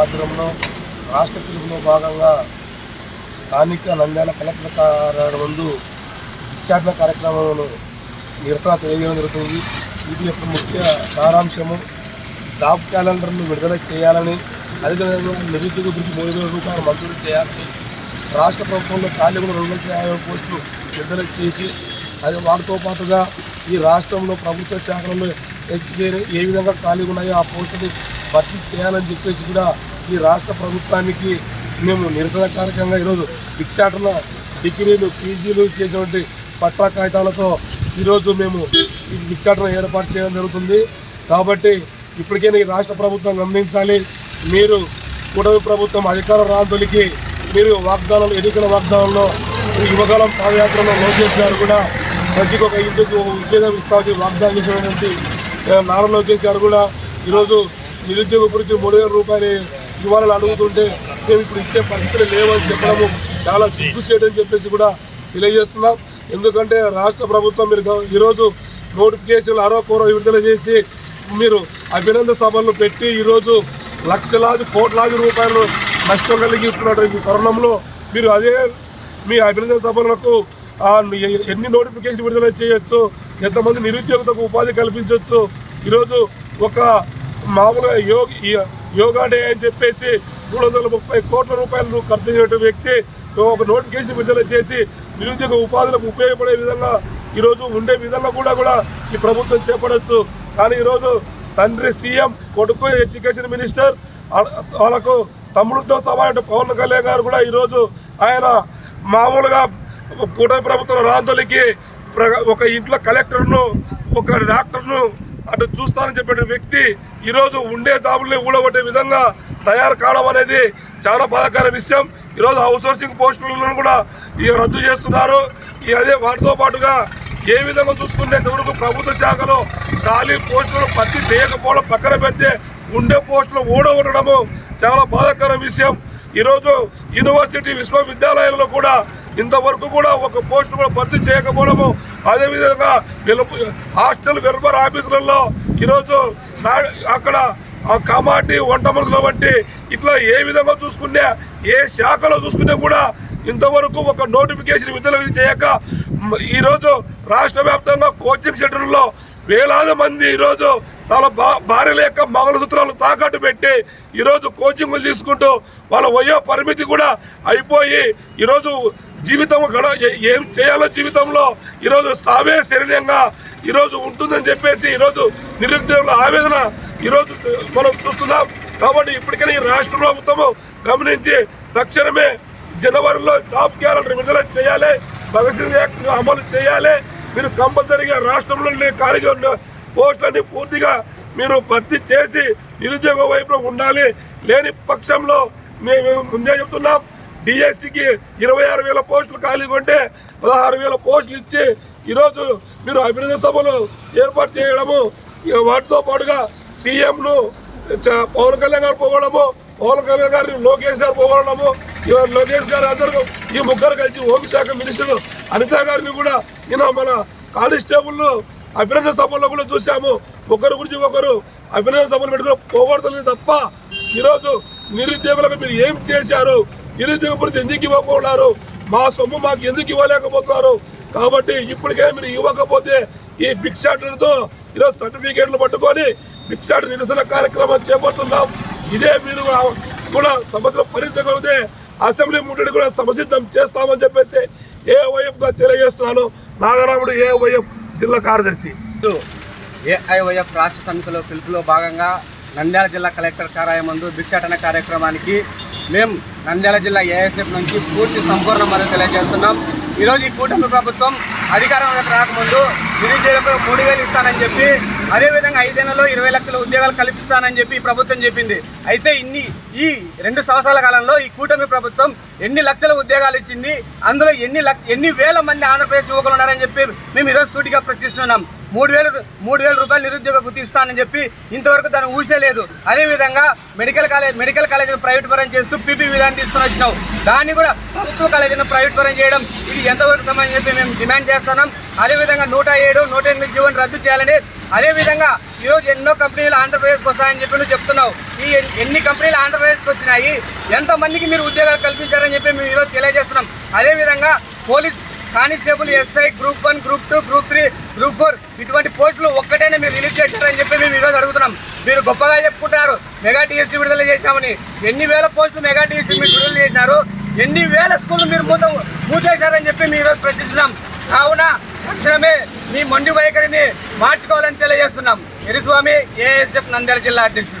మాధ్యమంలో రాష్ట్ర పిలుపులో భాగంగా స్థానిక నంద్యాల కలెక్టర్ కార్యాలయం ముందు విచారణ కార్యక్రమంలో నిరసన తెలియజేయడం జరుగుతుంది. వీటి యొక్క ముఖ్య సారాంశము జాబ్ క్యాలెండర్ను విడుదల చేయాలని అదేవిధంగా నిరుద్యోగ వృత్తి మూడు వేల రూపాయలు మంజూరు చేయాలని రాష్ట్ర ప్రభుత్వంలో ఖాళీగా రెండు వందల యాభై పోస్టులు విడుదల చేసి అది వాటితో పాటుగా ఈ రాష్ట్రంలో ప్రభుత్వ శాఖలలో ఏ- ఏ విధంగా ఖాళీగా ఉన్నాయో ఆ పోస్టుని భర్తీ చేయాలని చెప్పేసి కూడా ఈ రాష్ట్ర ప్రభుత్వానికి మేము నిరసన కార్యక్రమంగా ఈరోజు భిక్షాటన డిగ్రీలు పీజీలు చేసినటువంటి పట్టా కాగితాలతో ఈరోజు మేము ఈ భిక్షాటన ఏర్పాటు చేయడం జరుగుతుంది. కాబట్టి ఇప్పటికైనా ఈ రాష్ట్ర ప్రభుత్వం గమనించాలి. మీరు కూటమి ప్రభుత్వం అధికార రాంతులకి మీరు వాగ్దానాలు ఎన్నికల వాగ్దానంలో యువకాలం పాదయాత్రలో లోకేష్ గారు కూడా ప్రతి ఒక్క ఇంటికి ఒక ఉద్యోగం ఇస్తామని వాగ్దానం చేసినటువంటి నారా లోకేష్ గారు కూడా ఈరోజు నిరుద్యోగ గురించి మూడు వేల రూపాయలు ఇవాళ అడుగుతుంటే మేము ఇప్పుడు ఇచ్చే పరిస్థితులు లేవని చెప్పడము చాలా సిగ్గుసేటని చెప్పేసి కూడా తెలియజేస్తున్నాం. ఎందుకంటే రాష్ట్ర ప్రభుత్వం మీరు ఈరోజు నోటిఫికేషన్లు అరవ కూర విడుదల చేసి మీరు అభినందన సభలు పెట్టి ఈరోజు లక్షలాది కోట్లాది రూపాయలు నష్టం కలిగిస్తున్నటువంటి ఈ తరుణంలో మీరు అదే మీ అభినందన సభలకు ఎన్ని నోటిఫికేషన్ విడుదల చేయొచ్చు ఎంతమంది నిరుద్యోగులకు ఉపాధి కల్పించవచ్చు ఈరోజు ఒక మామూలుగా యోగ యోగా డే అని చెప్పేసి మూడు వందల ముప్పై కోట్ల రూపాయలు ఖర్చు చేయడం వ్యక్తి ఒక నోటిఫికేషన్ విడుదల చేసి నిరుద్యోగ ఉపాధులకు ఉపయోగపడే విధంగా ఈరోజు ఉండే విధంగా కూడా కూడా ఈ ప్రభుత్వం చేపడవచ్చు కానీ ఈరోజు తండ్రి సీఎం కొడుకు ఎడ్యుకేషన్ మినిస్టర్ వాళ్ళకు తమ్ముడితో సమాన పవన్ కళ్యాణ్ గారు కూడా ఈరోజు ఆయన మామూలుగా కూటమి ప్రభుత్వం రాజులకి ఒక ఇంట్లో కలెక్టర్ను ఒక డాక్టర్ను అటు చూస్తానని చెప్పిన వ్యక్తి ఈరోజు ఉండే జాబుల్ని ఊడగొట్టే విధంగా తయారు కావడం అనేది చాలా బాధాకర విషయం. ఈరోజు అవుట్సోర్సింగ్ పోస్టులను కూడా ఇక రద్దు చేస్తున్నారు. ఈ అదే వాటితో పాటుగా ఏ విధంగా చూసుకునే వరకు ప్రభుత్వ శాఖలో ఖాళీ పోస్టులను భర్తీ చేయకపోవడం పక్కన పెడితే ఉండే పోస్టులు ఊడగొట్టడము చాలా బాధాకర విషయం. ఈరోజు యూనివర్సిటీ విశ్వవిద్యాలయాల్లో కూడా ఇంతవరకు కూడా ఒక పోస్టు కూడా భర్తీ చేయకపోవడము. అదేవిధంగా హాస్టల్ వెల్ఫేర్ ఆఫీసులలో ఈరోజు నా- అక్కడ ఆ కమాటి వంట మనుషుల వంటి ఇట్లా ఏ విధంగా చూసుకున్నా ఏ శాఖలో చూసుకున్నా కూడా ఇంతవరకు ఒక నోటిఫికేషన్ విడుదల చేయక ఈరోజు రాష్ట్ర వ్యాప్తంగా కోచింగ్ సెంటర్లో వేలాది మంది ఈరోజు తన భా భార్యల యొక్క మంగళసూత్రాలు తాకట్టు పెట్టి ఈరోజు కోచింగ్లు తీసుకుంటూ వాళ్ళ వయో పరిమితి కూడా అయిపోయి ఈరోజు జీవితం గడ ఏం చేయాలో జీవితంలో ఈరోజు సావే శరణ్యంగా ఈరోజు ఉంటుందని చెప్పేసి ఈరోజు నిరుద్యోగుల ఆవేదన ఈరోజు మనం చూస్తున్నాం. కాబట్టి ఇప్పటికైనా ఈ రాష్ట్ర ప్రభుత్వము గమనించి తక్షణమే జనవరిలో జాబ్ క్యాలెండర్ విడుదల చేయాలి. భగత్ సింగ్ యాక్ట్ అమలు చేయాలి. మీరు కంపల్సరీగా రాష్ట్రంలో ఖాళీగా ఉన్న పోస్టులన్నీ పూర్తిగా మీరు భర్తీ చేసి నిరుద్యోగ వైపులో ఉండాలి. లేని పక్షంలో మేము ముందే చెప్తున్నాం. డిఎస్సికి ఇరవై ఆరు వేల పోస్టులు ఖాళీగా ఉంటే పదహారు వేల పోస్టులు ఇచ్చి ఈరోజు మీరు అభివృద్ధి సభలు ఏర్పాటు చేయడము వాటితో పాటుగా సీఎంను పవన్ కళ్యాణ్ గారు పోగొడము పవన్ కళ్యాణ్ గారిని లోకేష్ గారు పోగొడము లోకేష్ గారు అందరూ ఈ ముగ్గురు కలిసి హోంశాఖ మినిస్టర్ అనిత గారిని కూడా నిన్న మన కానిస్టేబుల్లో అభినందన సభల్లో కూడా చూసాము ఒకరి గురించి ఒకరు అభినందన సభలు పెట్టుకుని పోగొడుతుంది తప్ప ఈరోజు నిరుద్యోగులకు మీరు ఏం చేశారు? నిరుద్యోగ గురించి ఎందుకు ఇవ్వకున్నారు మా సొమ్ము మాకు ఎందుకు ఇవ్వలేకపోతున్నారు? కాబట్టి ఇప్పటికే మీరు ఇవ్వకపోతే ఈ భిక్షాటలతో ఈరోజు సర్టిఫికేట్లు పట్టుకొని భిక్షాట నిరసన కార్యక్రమం చేపడుతున్నాం. ఇదే మీరు కూడా- కూడా సమస్యలు భరించగలిగితే అసెంబ్లీ ముట్టడి కూడా సమసిద్ధం చేస్తామని చెప్పేసి ఏ వైపుగా తెలియజేస్తున్నాను. నాగరాముడు ఏ వైఎఫ్ జిల్లా కార్యదర్శి. ఏఐవైఎఫ్ రాష్ట్ర సమితిలో పిలుపులో భాగంగా నంద్యాల జిల్లా కలెక్టర్ కార్యాలయం ముందు భిక్షాటన కార్యక్రమానికి మేము నంద్యాల జిల్లా ఏఎస్ఎఫ్ నుంచి పూర్తి సంపూర్ణ మద్దతు తెలియజేస్తున్నాం. ఈరోజు ఈ కూటమి ప్రభుత్వం అధికారంలోకి రాకముందు నిరుద్యోగులకు మూడు వేలు ఇస్తానని చెప్పి అదేవిధంగా ఐదేళ్ళలో ఇరవై లక్షల ఉద్యోగాలు కల్పిస్తానని చెప్పి ఈ ప్రభుత్వం చెప్పింది. అయితే ఇన్ని ఈ రెండు సంవత్సరాల కాలంలో ఈ కూటమి ప్రభుత్వం ఎన్ని లక్షల ఉద్యోగాలు ఇచ్చింది అందులో ఎన్ని లక్ష ఎన్ని వేల మంది ఆంధ్రప్రదేశ్ యువకులు ఉన్నారని చెప్పి మేము ఈరోజు సూటిగా ప్రశ్నిస్తున్నాం. మూడు వేలు మూడు వేల రూపాయలు నిరుద్యోగ వృత్తి ఇస్తానని చెప్పి ఇంతవరకు దాన్ని ఊసేలేదు అదేవిధంగా మెడికల్ కాలేజ్ మెడికల్ కాలేజీని ప్రైవేట్ పరం చేస్తూ పీపీ విధానం తీసుకొని వచ్చినావు. దాన్ని కూడా ప్రభుత్వ కాలేజీని ప్రైవేట్ పరం చేయడం ఇది ఎంతవరకు సమయం చెప్పి మేము డిమాండ్ చేస్తున్నాం. అదేవిధంగా నూట ఏడు నూట ఎనిమిది జీవోని రద్దు చేయాలని అదేవిధంగా ఈరోజు ఎన్నో కంపెనీలు ఆంధ్రప్రదేశ్కి వస్తాయని చెప్పి నువ్వు చెప్తున్నావు. ఈ ఎన్ని కంపెనీలు ఆంధ్రప్రదేశ్కి వచ్చినాయి ఎంతమందికి మీరు ఉద్యోగాలు కల్పించారని చెప్పి మేము ఈరోజు తెలియజేస్తున్నాం. అదేవిధంగా police constable SI group one group two group three group four ఇటువంటి పోస్టులు ఒక్కటైనా మీరు రిలీజ్ చేశారని చెప్పి మేము ఈరోజు అడుగుతున్నాం. మీరు గొప్పగా చెప్పుకుంటున్నారు మెగా టీఎస్సీ విడుదల చేశామని. ఎన్ని వేల పోస్టులు మెగా టీఎస్సీ మీరు విడుదల చేసినారు ఎన్ని వేల స్కూళ్ళు మీరు మూత మూసేశారని చెప్పి మేము ఈరోజు ప్రశ్నిస్తున్నాం. కావున తక్షణమే మీ మొండి వైఖరిని మార్చుకోవాలని తెలియజేస్తున్నాం. ఎరిస్వామి ఏఎస్ఎఫ్ నంద్యాల జిల్లా అధ్యక్షుడు.